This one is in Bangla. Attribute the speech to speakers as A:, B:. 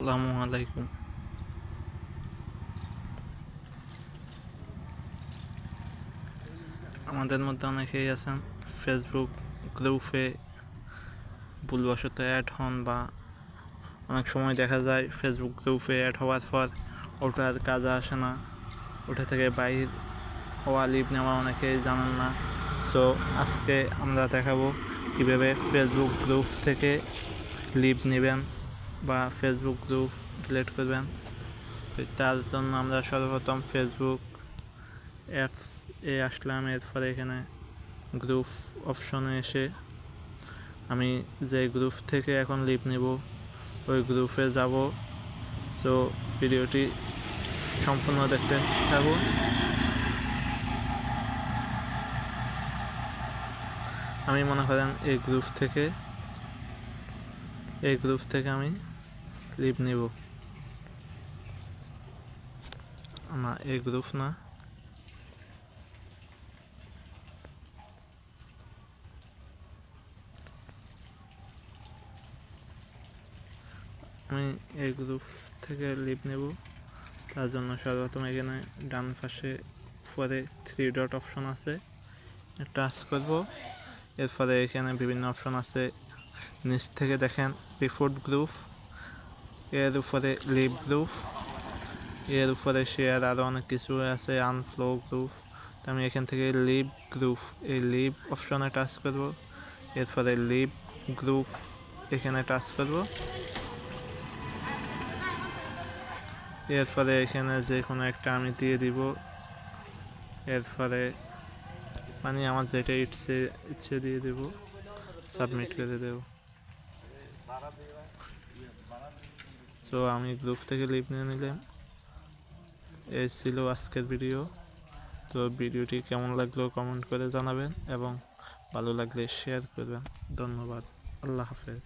A: আসসালামু আলাইকুম। আমাদের মধ্যে অনেকেই আছেন ফেসবুক গ্রুপে ভুলবশত অ্যাড হন বা অনেক সময় দেখা যায় ফেসবুক গ্রুপে অ্যাড হওয়ার পর ওটার কাজে আসে না। ওটা থেকে বাইর হওয়া লিভ নেওয়া অনেকেই জানেন না। সো আজকে আমরা দেখাবো কীভাবে ফেসবুক গ্রুপ থেকে লিভ নেবেন। বা ফেসবুক গ্রুপ ডিলিট করবেন। তো তার জন্য আমরা সর্বপ্রথম ফেসবুক অ্যাপস এ আসলাম। এরপরে এখানে গ্রুপ অপশনে এসে আমি যে গ্রুপ থেকে এখন লিভ নেব, ওই গ্রুপে যাব। সো ভিডিওটি সম্পূর্ণ দেখতে থাকুন। আমি মনে করেন এই গ্রুপ থেকে এই গ্রুপ থেকে আমি লিভ নিব। না, এই গ্রুপ না। আমি এই গ্রুপ থেকে লিভ নেব। তার জন্য সর্বপ্রথম এখানে ডান পাশে উপরে থ্রি ডট অপশন আছে। টাচ করব। এরপরে এখানে বিভিন্ন অপশন আছে। নিচ থেকে দেখেন রিপোর্ট গ্রুপ এর উপরে লিপ গ্রুপ এর উপরে শেয়ার আরও অনেক কিছু আছে আনফ্লো গ্রুপ তো আমি এখান থেকে লিপ গ্রুপ এই লিপ অপশনে টাচ করব, এরপরে লিপ গ্রুপ এখানে টাচ করব, এরপরে এখানে যে কোনো একটা আমি দিয়ে দিব, এরপরে মানে আমার যেটা ইচ্ছে ইচ্ছে দিয়ে দেব। সাবমিট করে দেব। তো আমি গ্রুপ থেকে লিভ নিয়ে নিলাম। এই ছিল আজকের ভিডিও। তো ভিডিওটি কেমন লাগল কমেন্ট করে জানাবেন এবং ভালো লাগলে শেয়ার করবেন। ধন্যবাদ। আল্লাহ হাফেজ।